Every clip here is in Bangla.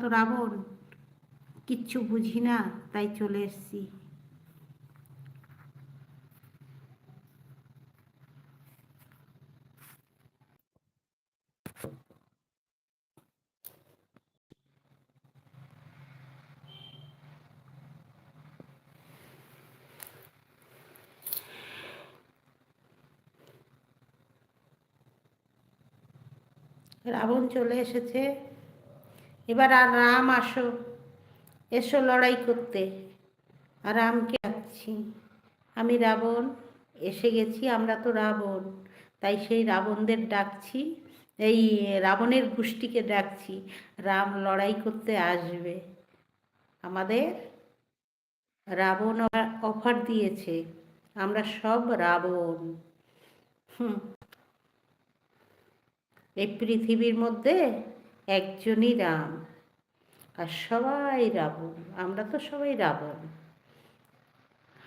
তো রাবণ কিচ্ছু বুঝি না তাই চলে এসছি। রাবণ চলে এসেছে। এবার আর রাম আসো, এসো লড়াই করতে। রামকে ডাকছি, আমি রাবণ, এসে গেছি, আমরা তো রাবণ। তাই সেই রাবণদের ডাকছি, এই রাবণের গোষ্ঠীকে ডাকছি, রাম লড়াই করতে আসবে। আমাদের রাবণ অফার দিয়েছে, আমরা সব রাবণ। হুম। এই পৃথিবীর মধ্যে একজনই রাম। আর সবাই রাবণ, আমরা তো সবাই রাবণ।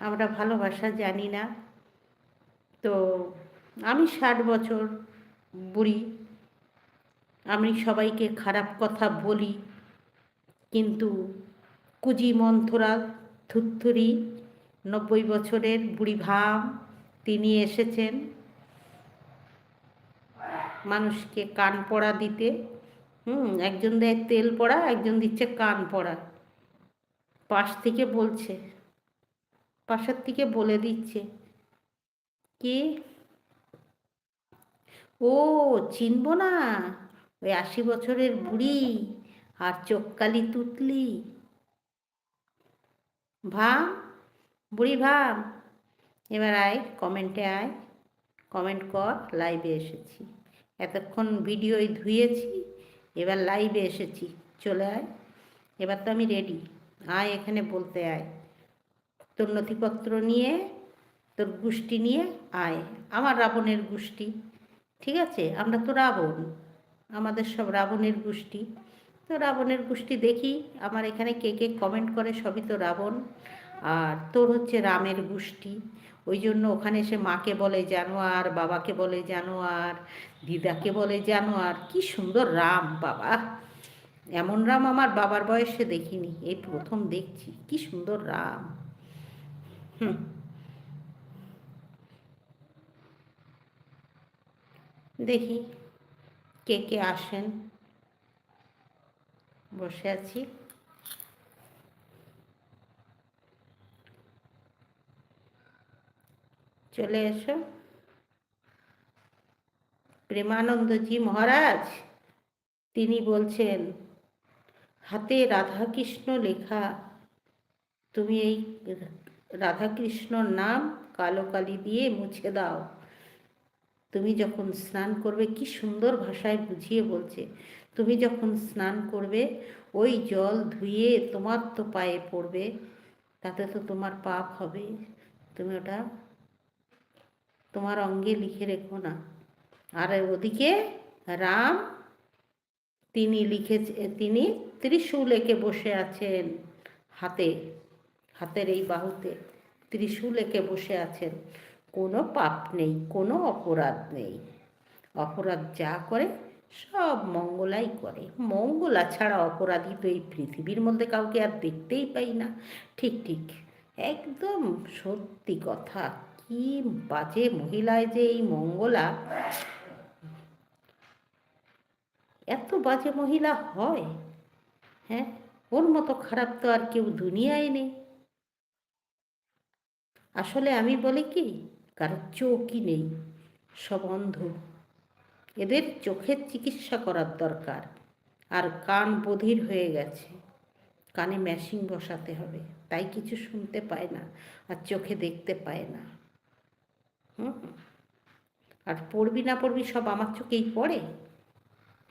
আমরা ভালোবাসা জানি না। তো আমি ষাট বছর বুড়ি। আমি সবাইকে খারাপ কথা বলি। কিন্তু কুজি মন্থরা থুত্থুরি নব্বই বছরের বুড়ি ভাম, তিনি এসেছেন মানুষকে কান পড়া দিতে। হুম, একজন দেয় তেল পড়া, একজন দিচ্ছে কান পড়া। পাশ থেকে বলছে, পাশের থেকে বলে দিচ্ছে, কি? ও, চিনব না, ওই আশি বছরের বুড়ি আর চোখকালি তুতলি। ভাম, বুড়ি ভাম, এবার আয়, কমেন্টে আয়, কমেন্ট কর, লাইভে এসেছি। এতক্ষণ ভিডিওই ধুয়েছি। এবার লাইভে এসেছি। চলে আয়। এবার তো আমি রেডি আয় এখানে বলতে আয়। তোর নথিপত্র নিয়ে, তোর গোষ্ঠী নিয়ে আয়। আমার রাবণের গোষ্ঠী। ঠিক আছে? আমরা তো রাবণ। আমাদের সব রাবণের গোষ্ঠী। তো রাবণের গোষ্ঠী দেখি, আমার এখানে কে কে কমেন্ট করে, সবই তো রাবণ। আর তোর হচ্ছে রামের গোষ্ঠী। ওই জন্য ওখানে এসে মাকে বলে জানোয়ার, বাবাকে বলে জানোয়ার, দিদাকে বলে জানোয়ার, কি সুন্দর রাম বাবা। এমন রাম আমার বাবার বয়সে দেখিনি, এই প্রথম দেখছি, কি সুন্দর রাম। হুম। দেখি কে কে আসেন। বসে আছি। চলে এসো। প্রেমানন্দজি মহারাজ, তিনি বলছেন, হাতে রাধাকৃষ্ণ লেখা, তুমি এই রাধাকৃষ্ণর নাম কালো কালি দিয়ে মুছে দাও। তুমি যখন স্নান করবে, কি সুন্দর ভাষায় বুঝিয়ে বলছে, তুমি যখন স্নান করবে, ওই জল ধুয়ে তোমার তো পায়ে পড়বে, তাতে তো তোমার পাপ হবে। তুমি ওটা তোমার অঙ্গে লিখে রেখো না। আর ওদিকে রাম, তিনি লিখেছে তিনি ত্রিশূল এঁকে বসে আছেন হাতে, হাতের এই বাহুতে। ত্রিশূল এঁকে বসে আছেন। কোনো পাপ নেই, কোনো অপরাধ নেই। অপরাধ যা করে, সব মঙ্গলাই করে। মঙ্গলা ছাড়া অপরাধী তো এই পৃথিবীর মধ্যে কাউকে আর দেখতেই পাই না। ঠিক ঠিক। একদম সত্যি কথা। কি বাজে মহিলায় যে এই মঙ্গলা? এত বাজে মহিলা হয়? হ্যাঁ ওর মতো খারাপ তো আর কেউ দুনিয়ায় নেই। আসলে আমি বলি কি কারও চোখই নেই, সব অন্ধ। এদের চোখের চিকিৎসা করার দরকার, আর কান বধির হয়ে গেছে। কানে মেশিন বসাতে হবে, তাই কিছু শুনতে পায় না, আর চোখে দেখতে পায় না। হুম। আর পড়বি না পড়বি সব আমার চোখেই পড়ে।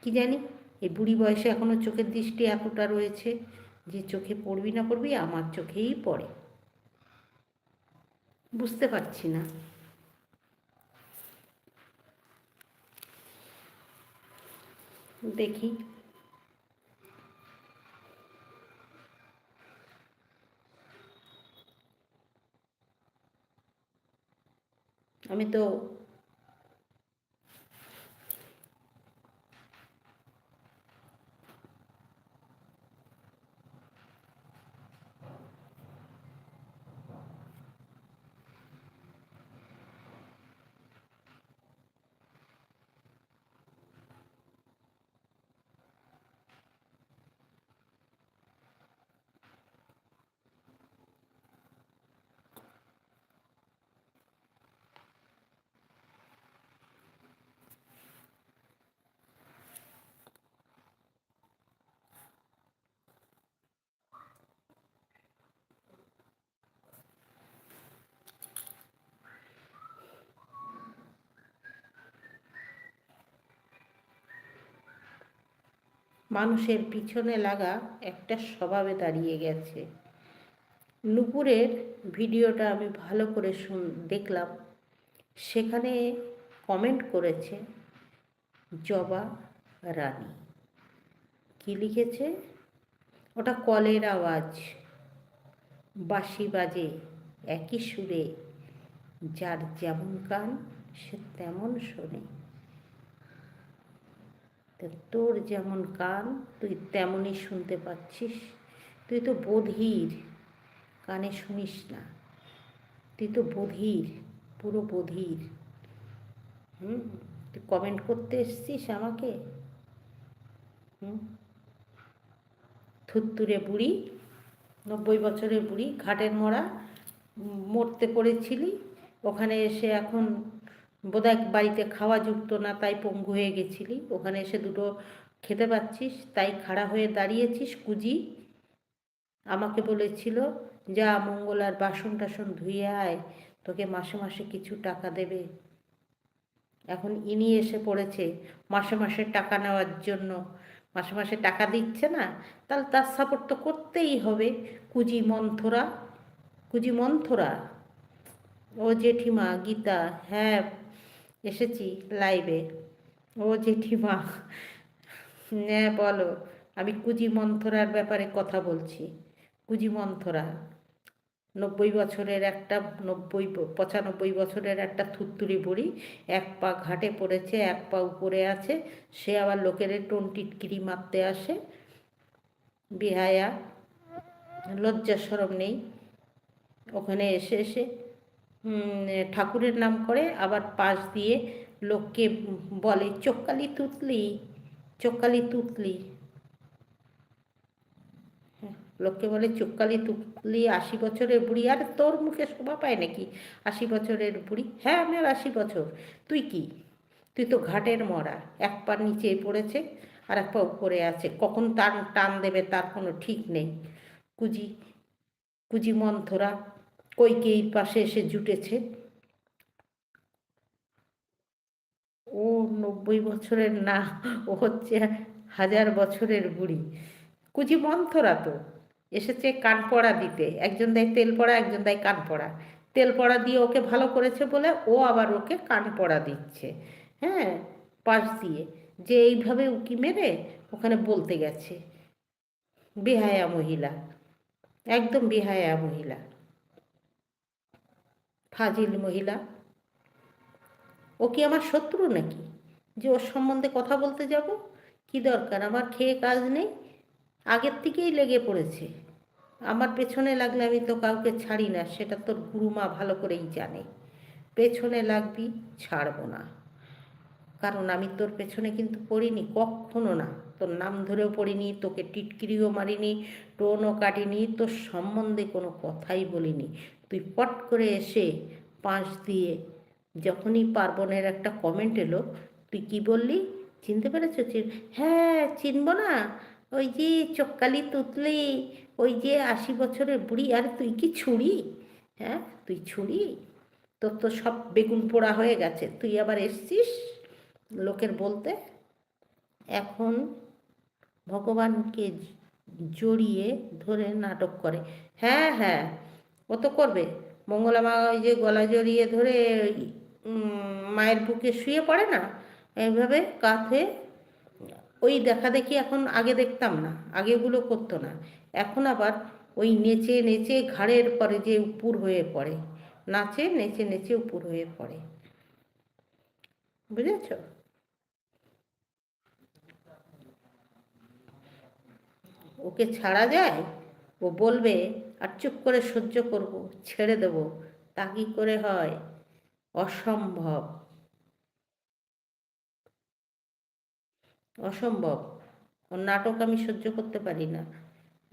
কি জানি? এই বুড়ি বয়সে এখনও চোখের দৃষ্টি এতটা রয়েছে যে চোখে পড়বি না পড়বি আমার চোখেই পড়ে। বুঝতে পারছি না। দেখি। আমি তো মানুষের পিছনে লাগা একটা স্বভাবে দাঁড়িয়ে গেছে। নুপুরের ভিডিওটা আমি ভালো করে শুন, দেখলাম। সেখানে কমেন্ট করেছে, জবা রানী। কি লিখেছে? ওটা কলের আওয়াজ। বাঁশি বাজে, একই সুরে। যার যেমন কান, সে তেমন শোনে। তোর যেমন কান, তুই তেমনই শুনতে পাচ্ছিস। তুই তো বধির, কানে শুনিস না। তুই তো বধির, পুরো বধির। হুম? তুই কমেন্ট করতে এসছিস আমাকে? হুম? থুত্তুরে বুড়ি, নব্বই বছরের বুড়ি, ঘাটের মরা মরতে পড়েছিলি। ওখানে এসে এখন বোধহয় বাড়িতে খাওয়া জুটতো না, তাই পঙ্গু হয়ে গেছিলি। ওখানে এসে দুটো খেতে পাচ্ছিস, তাই খাড়া হয়ে দাঁড়িয়েছিস, কুজি। আমাকে বলেছিল, যা মঙ্গলার বাসন টাসন ধুয়ে আয়, তোকে মাসে মাসে কিছু টাকা দেবে। এখন ইনি এসে পড়েছে মাসে মাসে টাকা নেওয়ার জন্য। মাসে মাসে টাকা দিচ্ছে না, তাহলে তার সাপোর্ট তো করতেই হবে। কুজি মন্থরা কুজি মন্থরা। ও জেঠিমা, গীতা হ্যাঁ এসেছি লাইভে ও জেঠিমা হ্যাঁ বলো, আমি কুজি মন্থরার ব্যাপারে কথা বলছি। কুজি মন্থরা নব্বই বছরের একটা, নব্বই পঁচানব্বই বছরের একটা থুত্তুরি বুড়ি, এক পা ঘাটে পড়েছে, এক পা উপরে আছে, সে আবার লোকের টোন টিটকিরি মারতে আসে। বিহায়া, লজ্জা সরম নেই। ওখানে এসে এসে ঠাকুরের নাম করে আবার পাশ দিয়ে লোককে বলে চোখকালি তুতলি চোখকালি তুতলি। লোককে বলে চুক্কালি তুকলি আশি বছরের বুড়ি। আর, তোর মুখে শোভা পায় নাকি? আশি বছরের বুড়ি? হ্যাঁ আমার আশি বছর। তুই কি? তুই তো ঘাটের মরা। এক পা নিচে পড়েছে আর এক পা উপরে আছে। কখন টান টান দেবে তার কোনো ঠিক নেই। কুজি কুজি মন্থরা কৈকেয়ীর পাশে এসে জুটেছে। ও নব্বই বছরের না, ও হচ্ছে হাজার বছরের বুড়ি। কুজি মন্থরা তো, এসেছে কান পড়া দিতে। একজন দেয় তেল পড়া একজন দেয় কান পড়া তেল পড়া দিয়ে ওকে ভালো করেছে বলে ও আবার ওকে কান পড়া দিচ্ছে। হ্যাঁ পাশ দিয়ে। যে এইভাবে উকি মেরে ওখানে বলতে গেছে, বেহায়া মহিলা। একদম বেহায়া মহিলা। ফাজিল মহিলা। ও কি আমার শত্রু নাকি? যে ওর সম্বন্ধে কথা বলতে যাব? কি দরকার? আমার খেয়ে কাজ নেই। আগের থেকেই লেগে পড়েছে। আমার পেছনে লাগলে আমি তো কাউকে ছাড়ি না, সেটা তোর গুরুমা ভালো করেই জানে। পেছনে লাগবি, ছাড়বো না। কারণ আমি তোর পেছনে কিন্তু পড়িনি, কখনো না। তোর নাম ধরেও পড়িনি, তোকে টিটকিরিও মারিনি, টোনও কাটিনি, তোর সম্বন্ধে কোনো কথাই বলিনি। তুই পট করে এসে পাঁচ দিয়ে যখনই পার্বণের একটা কমেন্ট এলো, তুই কি বললি? চিনতে পেরেছ? চিন হ্যাঁ চিনব না। ওই যে চক্কালি তুতলি, ওই যে আশি বছরের বুড়ি। আর তুই কি ছুরি? হ্যাঁ তুই ছুরি? তোর তো সব বেগুন পোড়া হয়ে গেছে। তুই আবার এসছিস লোকের বলতে? এখন ভগবানকে জড়িয়ে ধরে নাটক করে। হ্যাঁ হ্যাঁ। ও তো করবে। মঙ্গলা মা ওই যে গলা জড়িয়ে ধরে মায়ের বুকে শুয়ে পড়ে না? এইভাবে কাঁধে ওই দেখা দেখি এখন আগে দেখতাম না, আগেগুলো করতো না। এখন আবার ওই নেচে নেচে ঘাড়ের পরে যে উপুর হয়ে পড়ে, নাচে নেচে নেচে উপুর হয়ে পড়ে। বুঝেছ? ওকে ছাড়া যায়? ও বলবে আর চুপ করে সহ্য করব, ছেড়ে দেব। তা কি করে হয়? অসম্ভব। অসম্ভব। ওর নাটক আমি সহ্য করতে পারি না।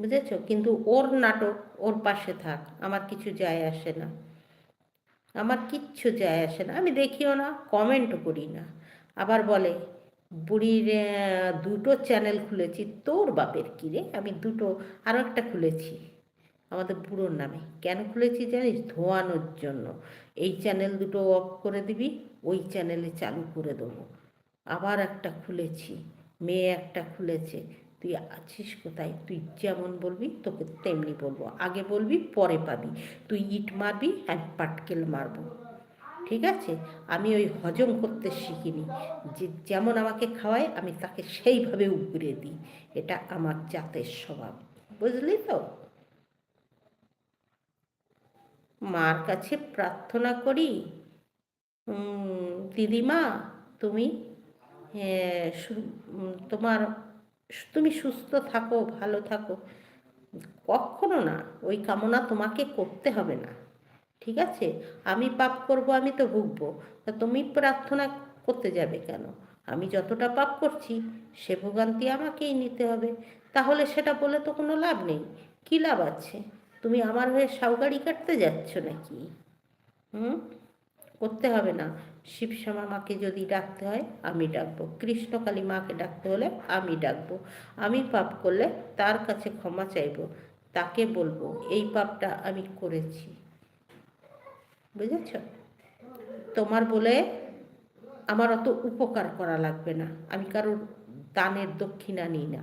বুঝেছ? কিন্তু ওর নাটক ওর পাশে থাক, আমার কিছু যায় আসে না। আমার কিচ্ছু যায় আসে না। আমি দেখিও না কমেন্টও করি না। আবার বলে বুড়ির দুটো চ্যানেল খুলেছি, তোর বাপের কিরে আমি দুটো আরও একটা খুলেছি। আমাদের বুড়োর নামে। কেন খুলেছি জানিস? ধোয়ানোর জন্য। এই চ্যানেল দুটো অফ করে দিবি, ওই চ্যানেলে চালু করে দেবো। আবার একটা খুলেছি, মেয়ে একটা খুলেছে। তুই আছিস কোথায়? তুই যেমন বলবি, তোকে তেমনি বলব। আগে বলবি, পরে পাবি। তুই ইট মারবি আমি পাটকেল মারবো। ঠিক আছে? আমি ওই হজম করতে শিখিনি। যে যেমন আমাকে খাওয়ায়, আমি তাকে সেইভাবে উগড়ে দিই। এটা আমার জাতের স্বভাব। বুঝলি তো? মার কাছে প্রার্থনা করি। দিদিমা, তুমি তোমার, তুমি সুস্থ থাকো, ভালো থাকো। কখনো না, ওই কামনা তোমাকে করতে হবে না। ঠিক আছে? আমি পাপ করব, আমি তো ভুগবো। তা তুমি প্রার্থনা করতে যাবে কেন? আমি যতটা পাপ করছি, সে ভোগান্তি আমাকেই নিতে হবে। তাহলে সেটা বলে তো কোনো লাভ নেই। কী লাভ আছে? তুমি আমার হয়ে সাউগাড়ি কাটতে যাচ্ছ নাকি? হুম? করতে হবে না। শিবশ্যামা মাকে যদি ডাকতে হয়, আমি ডাকবো। কৃষ্ণকালী মাকে ডাকতে হলে আমি ডাকবো। আমি পাপ করলে তার কাছে ক্ষমা চাইব। তাকে বলব, এই পাপটা আমি করেছি। বুঝেছ? তোমার বলে আমার অত উপকার করা লাগবে না। আমি কারোর দানের দক্ষিণা নিই না।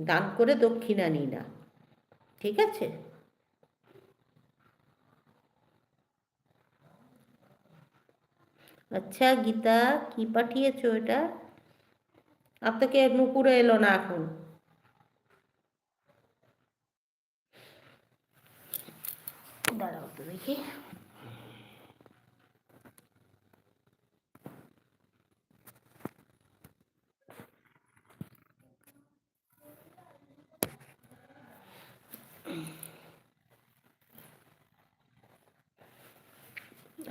দান করে দক্ষিণা নিই না। ঠিক আছে? আচ্ছা গীতা, কি পাঠিয়েছো এটা? আপনাকে নুকুরে এলো না এখন। দাঁড়াও তো দেখি।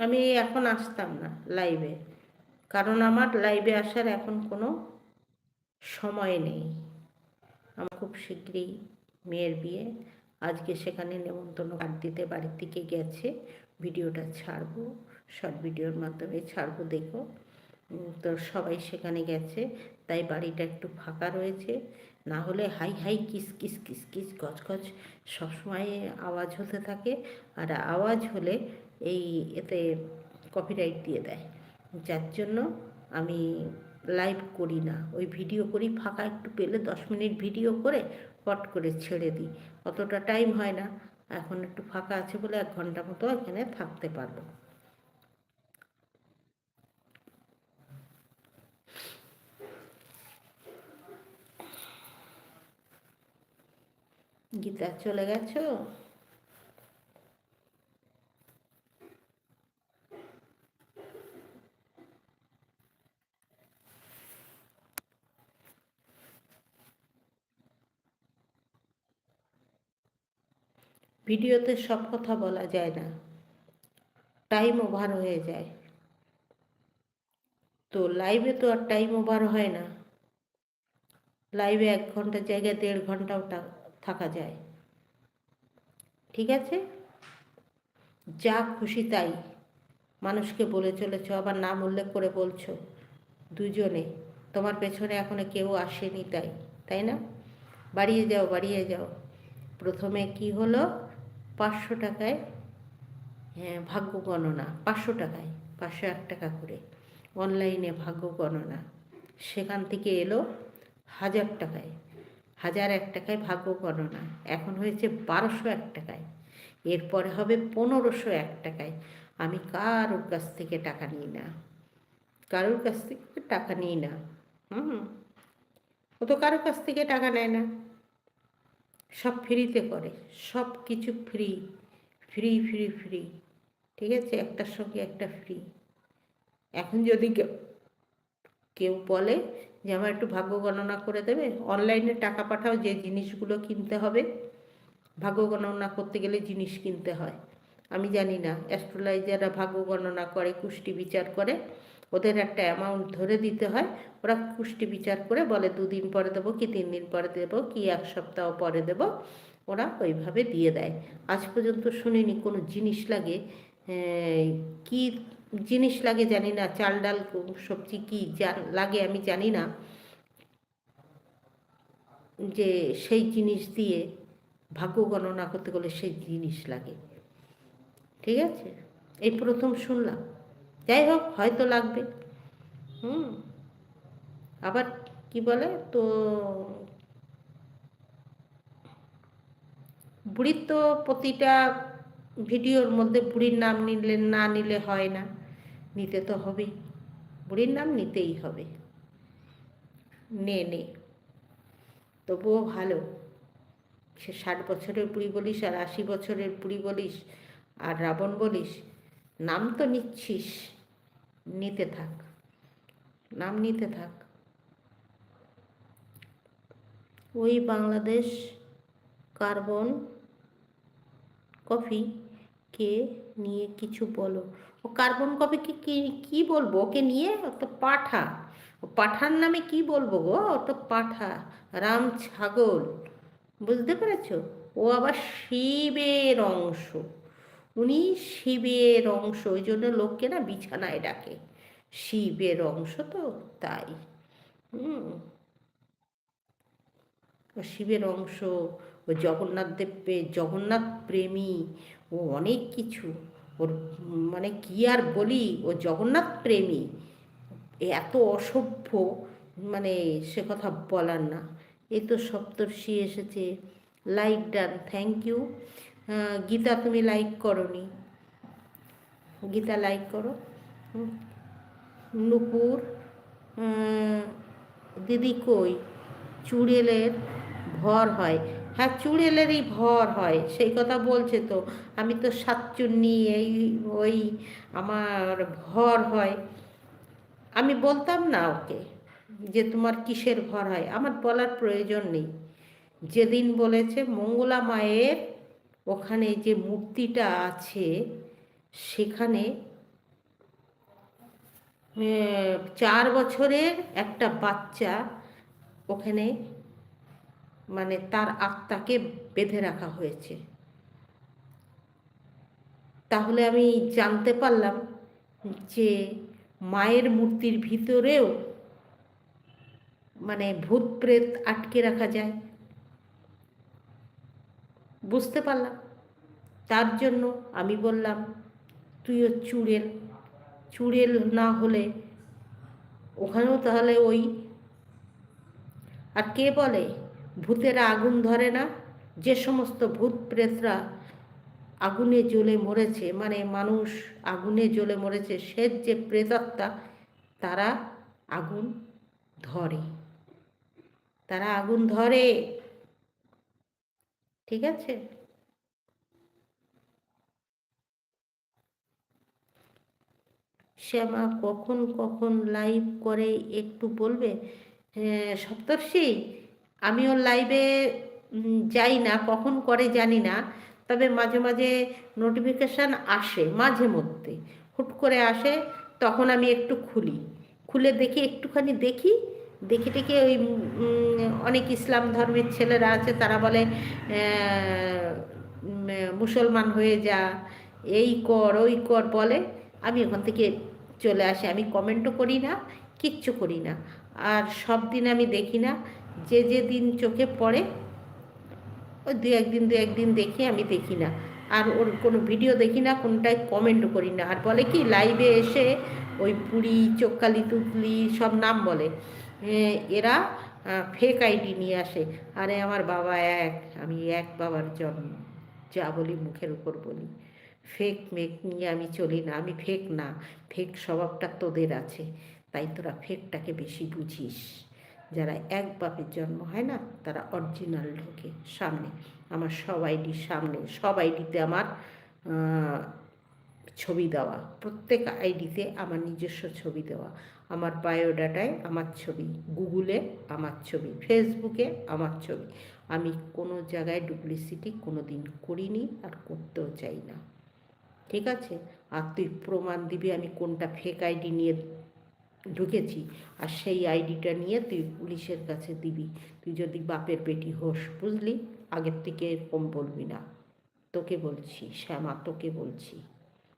আমি এখন আসতাম না লাইভে কারণ আমার লাইভে আসার এখন কোনো সময় নেই। আমার খুব শীঘ্রই মেয়ের বিয়ে। আজকে সেখানে নেমন্তন্ন কার্ড দিতে বাড়ির দিকে গেছে। ভিডিওটা ছাড়বো শর্ট ভিডিওর মাধ্যমে ছাড়বো, দেখো। তো সবাই সেখানে গেছে, তাই বাড়িটা একটু ফাঁকা রয়েছে। না হলে হাই হাই কিস কিস কিস কিস গজ গজ সবসময় আওয়াজ হতে থাকে। আর আওয়াজ হলে এই এতে কপিরাইট দিয়ে দেয়। যার জন্য আমি লাইভ করি না। ওই ভিডিও করি, ফাঁকা একটু পেলে দশ মিনিট ভিডিও করে পট করে ছেড়ে দিই। অতটা টাইম হয় না। এখন একটু ফাঁকা আছে বলে এক ঘণ্টা মতো এখানে থাকতে পারব। গীতা, চলে গেছো? ভিডিওতে সব কথা বলা যায় না। টাইম ওভার হয়ে যায়। তো লাইভে তো আর টাইম ওভার হয় না। লাইভে এক ঘণ্টার জায়গায় দেড় ঘন্টাও থাকা যায়। ঠিক আছে? যা খুশি তাই। মানুষকে বলে চলেছ, আবার নাম উল্লেখ করে বলছো। দুজনে। তোমার পেছনে এখনও কেউ আসেনি তাই। তাই না? বাড়িয়ে যাও বাড়িয়ে যাও। প্রথমে কি হলো? পাঁচশো টাকায় হ্যাঁ ভাগ্য গণনা, পাঁচশো টাকায়, পাঁচশো এক টাকা করে। অনলাইনে ভাগ্য গণনা। সেখান থেকে এলো হাজার টাকায়, হাজার এক টাকায় ভাগ্য গণনা। এখন হয়েছে বারোশো এক টাকায়। এরপরে হবে পনেরোশো এক টাকায়। আমি কারোর কাছ থেকে টাকা নিই না। কারোর কাছ থেকে টাকা নিই না। হুম, ও তো কারোর কাছ থেকে টাকা নেয় না। সব ফ্রিতে করে, সব কিছু ফ্রি ফ্রি ফ্রি ফ্রি, ঠিক আছে? একটার সঙ্গে একটা ফ্রি। এখন যদি কেউ বলে যে আমার একটু ভাগ্য গণনা করে দেবে, অনলাইনে টাকা পাঠাও, যে জিনিসগুলো কিনতে হবে, ভাগ্য গণনা করতে গেলে জিনিস কিনতে হয়। আমি জানি না, অ্যাস্ট্রোলজাররা ভাগ্য গণনা করে, কুষ্টি বিচার করে। ওদের একটা অ্যামাউন্ট ধরে দিতে হয়। ওরা কুষ্টি বিচার করে বলে, দুদিন পরে দেবো কি তিন দিন পরে দেবো, কি এক সপ্তাহ পরে দেবো, ওরা ওইভাবে দিয়ে দেয়। আজ পর্যন্ত শুনিনি কোনো জিনিস লাগে কি জিনিস লাগে জানি না, চাল ডাল, সবজি কি লাগে আমি জানি না। যে সেই জিনিস দিয়ে ভাগ্য গণনা করতে গেলে সেই জিনিস লাগে। ঠিক আছে? এই প্রথম শুনলাম। যাই হোক, হয়তো লাগবে। হুম। আবার কি বলে, তো বুড়ির তো প্রতিটা ভিডিওর মধ্যে বুড়ির নাম নিলে, না নিলে হয় না। নিতে তো হবেই বুড়ির নাম নিতেই হবে। নে নে। তবুও ভালো। সে ষাট বছরের বুড়ি বলিস আর আশি বছরের বুড়ি বলিস আর রাবণ বলিস নাম তো নিচ্ছিস, নিতে থাক, নাম নিতে থাক। ওই বাংলাদেশ কার্বন কফি কে নিয়ে কিছু বলো। ও কার্বন কফি কি কি বলব? ওকে নিয়ে ও তো পাঠা। ও পাঠার নামে কি বলব গো? ও তো পাঠা, রাম ছাগল, বুঝতে পেরেছ? ও আবার শিবের অংশ। উনি শিবের অংশ, ওই জন্য লোককে না বিছানায় ডাকে। শিবের অংশ তো, তাই। হুম। শিবের অংশ, ও জগন্নাথ দেব, জগন্নাথ প্রেমী, ও অনেক কিছু। ওর মানে কি আর বলি, ও জগন্নাথ প্রেমী। এত অসভ্য মানে সে কথা বলার না। এই তো সপ্তর্ষি এসেছে। লাইক ডান, থ্যাংক ইউ। গীতা তুমি লাইক করনি। গীতা লাইক করো। নুপুর দিদি কই? চুড়েলের ভর হয়। হ্যাঁ চুড়েলেরই ভর হয়, সেই কথা বলছে তো। আমি তো সাতচুন্নি এই ওই আমার ভর হয়। আমি বলতাম না ওকে যে তোমার কিসের ভর হয়? আমার বলার প্রয়োজন নেই। যেদিন বলেছে, মঙ্গলা মায়ের ওখানে যে মূর্তিটা আছে, সেখানে চার বছরের একটা বাচ্চা ওখানে মানে তার আত্মাকে বেঁধে রাখা হয়েছে। তাহলে আমি জানতে পারলাম যে মায়ের মূর্তির ভিতরেও মানে ভূত প্রেত আটকে রাখা যায়। বুঝতে পারলাম। তার জন্য আমি বললাম, তুইও চুড়েল চুড়েল না হলে ওখানেও তাহলে ওই আর কে বলে, ভূতেরা আগুন ধরে না? যে সমস্ত ভূত প্রেতরা আগুনে জ্বলে মরেছে মানে মানুষ আগুনে জ্বলে মরেছে, সে যে প্রেতাত্মা, তারা আগুন ধরে। তারা আগুন ধরে। ঠিক আছে? শ্যামা কখন কখন লাইভ করে একটু বলবে? সপ্তর্ষি, আমিও লাইভে যাই না, কখন করে জানি না, তবে মাঝে মাঝে নোটিফিকেশান আসে, মাঝে মধ্যে। হুট করে আসে, তখন আমি একটু খুলি। খুলে দেখি, একটুখানি দেখি দেখে টেকে ওই অনেক ইসলাম ধর্মের ছেলেরা আছে, তারা বলে মুসলমান হয়ে যা, এই কর, ওই কর। বলে, আমি ওখান থেকে চলে আসি। আমি কমেন্টও করি না, কিচ্ছু করি না। আর সব দিন আমি দেখি না, যে যে দিন চোখে পড়ে, ওই দু একদিন দু একদিন দেখি আমি দেখি না। আর ওর কোনো ভিডিও দেখি না কোনটায় কমেন্টও করি না। আর বলে কি, লাইভে এসে ওই পুরি চোখকালি তুতলি, সব নাম বলে। এরা ফেক আইডি নিয়ে আসে। আরে আমার বাবা এক, আমি এক বাবার জন্ম। যা বলি মুখের উপর বলি। ফেক মেক নিয়ে আমি চলি না, আমি ফেক না। ফেক স্বভাবটা তোদের আছে। তাই তোরা ফেকটাকে বেশি বুঝিস। যারা এক বাপের জন্ম হয় না, তারা অরিজিনাল ঢোকে সামনে। আমার সব আইডির সামনে। সব আইডিতে আমার ছবি দেওয়া। প্রত্যেক আইডিতে আমার নিজস্ব ছবি দেওয়া। আমার বায়োডাটায় আমার ছবি, গুগলে আমার ছবি, ফেসবুকে আমার ছবি। আমি কোনো জায়গায় ডুপ্লিসিটি কোনো দিন করিনি আর করতেও চাই না। ঠিক আছে? আর তুই প্রমাণ দিবি আমি কোনটা ফেক আইডি নিয়ে ঢুকেছি আর সেই আইডিটা নিয়ে তুই পুলিশের কাছে দিবি। তুই যদি বাপের বেটি হোস, বুঝলি? আগের থেকে এরকম বলবি না। তোকে বলছি, শ্যামা, তোকে বলছি।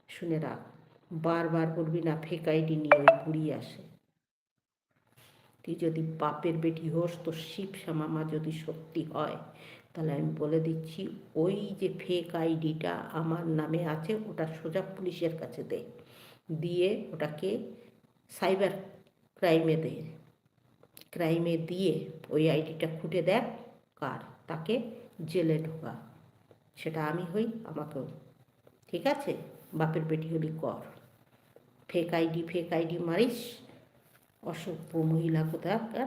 শুনে রাখ। বারবার বলবি, না ফেক আইডি নিয়ে ওই বুড়ি আসে। তুই যদি বাপের বেটি হোস তো শিব শ্যামামা যদি সত্যি হয়, তাহলে আমি বলে দিচ্ছি, ওই যে ফেক আইডিটা আমার নামে আছে, ওটা সোজা পুলিশের কাছে দে। দিয়ে ওটাকে সাইবার ক্রাইমে দে। ক্রাইমে দিয়ে ওই আইডিটা খুঁটে দেখ, কার, তাকে জেলে ঢোকা। সেটা আমি হই, আমাকেও। ঠিক আছে? বাপের বেটি হলি কর। ফেক আইডি ফেক আইডি মারিস? অসভ্য মহিলা কোথাকার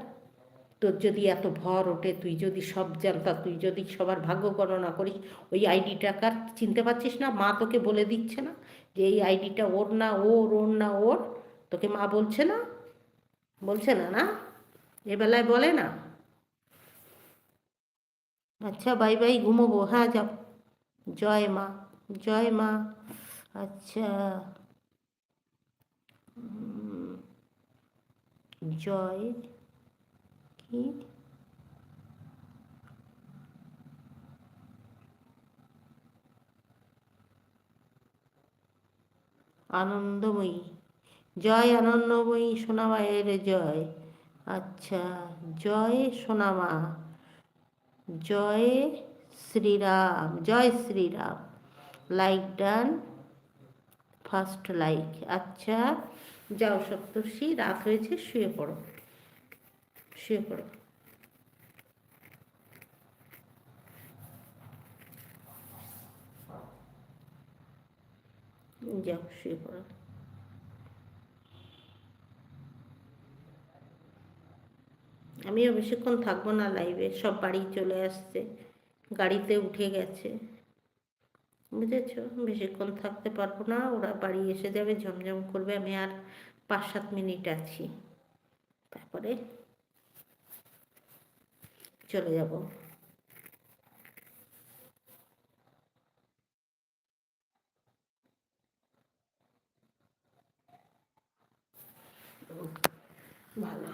তোর যদি এত ভর ওঠে, তুই যদি সব জানতা, তুই যদি সবার ভাগ্য গণনা করিস, ওই আইডিটা কার? চিনতে পারছিস না? মা তোকে বলে দিচ্ছে না যে এই আইডিটা ওর না ওর ওর না ওর? তোকে মা বলছে না? বলছে না না? এবেলায় বলে না? আচ্ছা বাই বাই, ঘুমোবো। হ্যাঁ যাও। জয় মা জয় মা। আচ্ছা। জয় কি আনন্দময়ী। জয় আনন্দময়ী সোনামায়ের জয়। আচ্ছা জয় সোনামা। জয় শ্রীরাম জয় Shriram. Like done, first like. আচ্ছা। যাও সপ্তর্ষি রাত হয়েছে, শুয়ে পড়ো। শুয়ে পড়ো। যাও, শুয়ে পড়ো। আমিও বেশিক্ষণ থাকব না লাইভে সব বাড়ি চলে আসছে, গাড়িতে উঠে গেছে। বুঝেছ? বেশিক্ষণ থাকতে পারব না, ওরা বাড়ি এসে যাবে, ঝমঝম করবে, আমি আর পাঁচ সাত মিনিট আছি। তারপরে চলে যাব। ভালো।